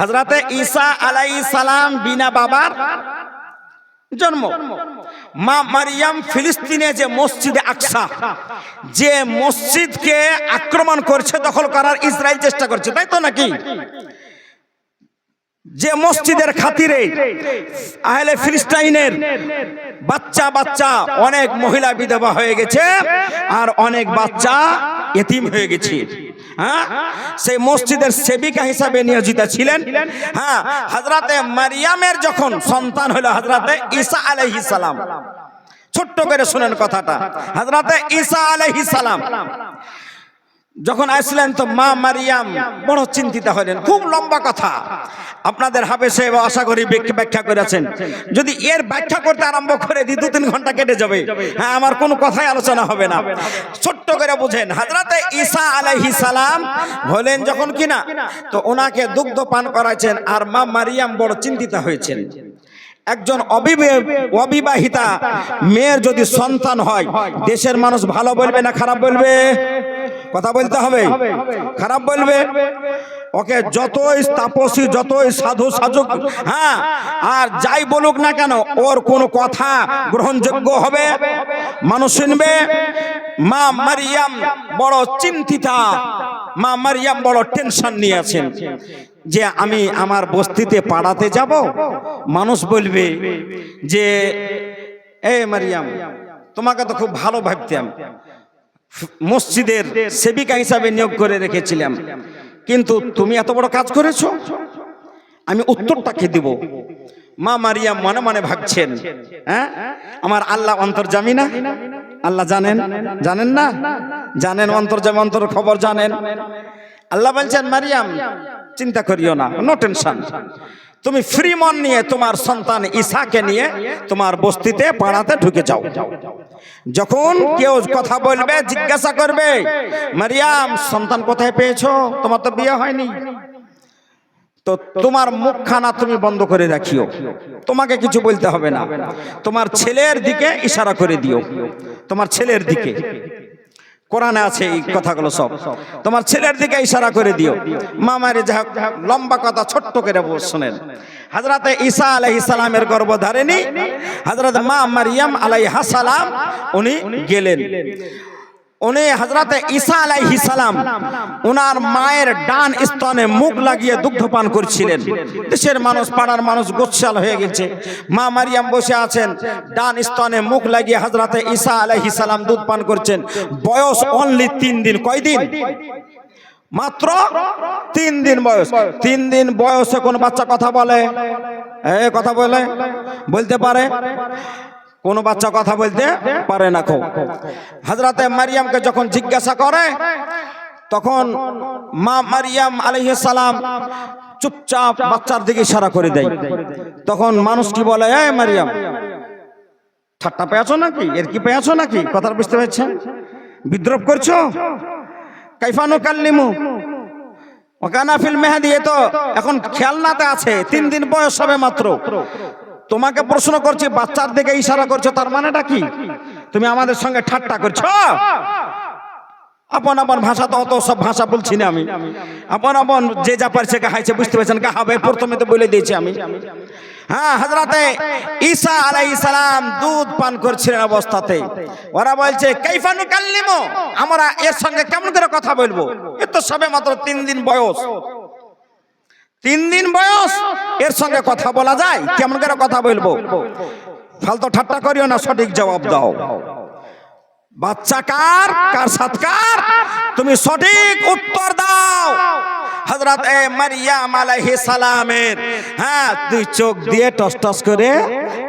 হাজরাতে ঈসা আলাই সালাম বিনা বাবার জন্ম। মা মারিয়াম ফিলিস্তিনে যে মসজিদে আকসা, যে মসজিদকে আক্রমণ করছে, দখল করার ইসরায়েল চেষ্টা করছে, তাই তো নাকি? যে মসজিদের খাতিরে আহলে ফিলিস্তাইনের বাচ্চা বাচ্চা অনেক মহিলা বিধবা হয়ে গেছে, আর অনেক বাচ্চা এতিম হয়ে গেছে। হ্যাঁ? সেই মসজিদের সেবিকা হিসাবে নিয়োজিত ছিলেন। হ্যাঁ হাজরাতে মারিয়ামের যখন সন্তান হলো হাজরাতে ঈসা আলাইহিস সালাম। ছোট্ট করে শুনেন কথাটা। হাজরাতে ঈসা আলাইহিস সালাম। যখন আসলেন তো মা মারিয়াম বড় চিন্তিত হলেন, খুব লম্বা কথা। আপনাদের হাবে সে আশা করি ব্যাখ্যা- করেছেন। যদি এর ব্যাখ্যা করতে আরম্ভ করে দিই, দু তিন ঘণ্টা কেটে যাবে। হ্যাঁ আমার কোনো কথাই আলোচনা হবে না। ছোট্ট করে বুঝেন হাজরাতে ঈসা আলাইহি সালাম হলেন যখন কিনা, তো ওনাকে দুগ্ধ পান করাইছেন আর মা মারিয়াম বড় চিন্তিত হয়েছেন। একজন অবিবে- অবিবাহিতা মেয়ের যদি সন্তান হয়, দেশের মানুষ ভালো বলবে না খারাপ বলবে? কথা বলতে হবে। খারাপ বলবে। ওকে, যতই তাপসী, যতই সাধু সাজুক হ্যাঁ আর যাই বলুক না কেন, ওর কোনো কথা গ্রহণযোগ্য হবে। মানুষ শুনবে মা মারিয়াম বড় চিন্তিতা, মা মারিয়াম বড় টেনশন নিয়ে আছেন যে আমি আমার বস্তিতে পাড়াতে যাব। মানুষ বলবে যে, এ মারিয়াম, তোমাকে তো খুব ভালো ভাবতাম। মসজিদের সেবিকা হিসাবে নিয়োগ করে রেখেছিলাম। কিন্তু তুমি এত বড় কাজ করেছ? আমি উত্তরটাকে দিব। মা মারিয়াম মনে মনে ভাবছেন হ্যাঁ? আমার আল্লাহ অন্তর্জামী না। আল্লাহ জানেন? জানেন না? জানেন অন্তর্জামী অন্তর খবর জানেন। আল্লাহ বলছেন, মারিয়াম, চিন্তা করিও না, নো টেনশন। তুমি ফ্রি মন নিয়ে তোমার সন্তান ঈশাকে নিয়ে তোমার বস্তিতে পাড়াতে ঢুকে যাও। যখন কেউ কথা বলবে, জিজ্ঞাসা করবে, মারিয়াম, সন্তান কোথায় পেয়েছ? তোমার তো বিয়ে হয়নি। তো তোমার মুখখানা তুমি বন্ধ করে রাখিও। তোমাকে কিছু বলতে হবে না। তোমার ছেলের দিকে ইশারা করে দিও। তোমার ছেলের দিকে। কোরআনে আছে এই কথাগুলো সব। তোমার ছেলের দিকে ইশারা করে দিও। মামার যা লম্বা কথা, ছোট্ট করে শোনেন। হাজরাতে ঈসা আলাইহিস সালামের গর্ভধারিণী হাজরাতে মা মারিয়াম আলাই সালাম, উনি গেলেন। উনি হজরতে ঈসা আলাইহি সালাম ওনার মায়ের ডান স্তনে মুখ লাগিয়ে দুগ্ধ পান করছিলেন দেশের মানুষ পাড়ার মানুষ গোচ্ছাল হয়ে গেছে। মা মারিয়াম বসে আছেন ডান স্তনে মুখ লাগিয়ে হজরতে ঈসা আলাইহি সালাম দুধ পান করছেন। বয়স অনলি তিন দিন। কয়দিন মাত্র তিন দিন বয়স। তিন দিন বয়সে কোন বাচ্চা কথা বলে? এ কথা বলে? বলতে পারে? কোন বাচ্চা কথা বলতে পারে না কো হাজরাতে মারিয়ামকে যখন জিজ্ঞাসা করে তখন মা মারিয়াম আলাইহিস সালাম চুপচাপ বাচ্চার দিকে ইশারা করে দেয়। তখন মানুষ কি বলে এ মারিয়াম ঠাট্টা পেয়েছ নাকি? এর কি পেয়েছ নাকি? কথা বুঝতে পারছেন? বিদ্রোপ করছ? কাইফানু কাল্লিমু? ওকানা ফিল মেহাদি এ তো এখন খেলনাতে আছে তিন দিন বয়স হবে মাত্র। তোমাকে প্রশ্ন করছি, বাচ্চার দিকে ইশারা করছ, তার মানেটা কি? তুমি আমাদের সঙ্গে ঠাট্টা করছ। আপন আপন ভাষা তো অত সব ভাষা বলছি না আমি। আপন আপন যে যা পারছে গাহাইছে বুঝতে পারছেন গাহাবে প্রথমে তো বলে দিয়েছি আমি। হ্যাঁ হজরতে ঈসা আলাইহিস সালাম দুধ পান করছিলেন অবস্থাতে। ওরা বলছে কাইফানু কাল্লিমো আমরা এর সঙ্গে কেমন করে কথা বলব? এ তো সবে মাত্র তিন দিন বয়স। তিন দিন বয়স। এর সঙ্গে কথা বলা যায়। কেমন করে কথা বলব? ফালতু ঠাট্টা করিও না, সঠিক জবাব দাও। বাচ্চা কার? কার সৎকার তুমি সঠিক উত্তর দাও। হযরত এ মারিয়াম আলাইহিস সালামের হ্যাঁ দুই চোখ দিয়ে টস টস করে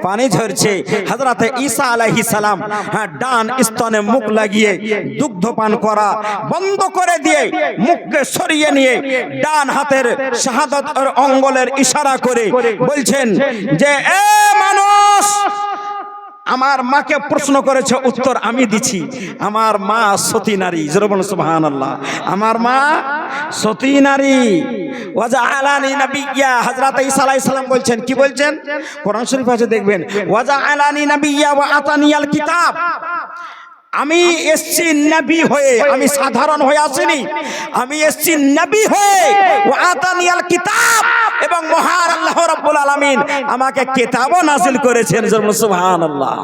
পানি ঝরছে। হযরত ঈসা আলাইহিস সালাম হ্যাঁ ডান স্তনে মুখ লাগিয়ে দুগ্ধ পান করা বন্ধ করে দিয়ে মুখকে সরিয়ে নিয়ে ডান হাতের শাহাদত অঙ্গলের ইশারা করে বলছেন যে, এ মানুষ, আমার মাকে প্রশ্ন করেছে উত্তর আমি দিছি আমার মা সতী নারী জরবন সুবহান আল্লাহ আমার মা সতী নারী। ওয়াজা আলানি নাবিয়্যা। হযরত ঈসা আলাইহিস সালাম বলছেন, কি বলছেন? কোরআন শরীফ আছে, দেখবেন। ওয়াজা আলানি নাবিয়্যা ওয়া আতানিয়াল কিতাব। আমি এসছি নবী হয়ে, আমি সাধারণ হয়ে আসিনি। আমি এসছি নবী হয়ে ও আতানিয়াল কিতাব। এবং মহান আল্লাহ রাব্বুল আলামিন আমাকে কিতাবও নাজিল করেছেন, সুবহানাল্লাহ।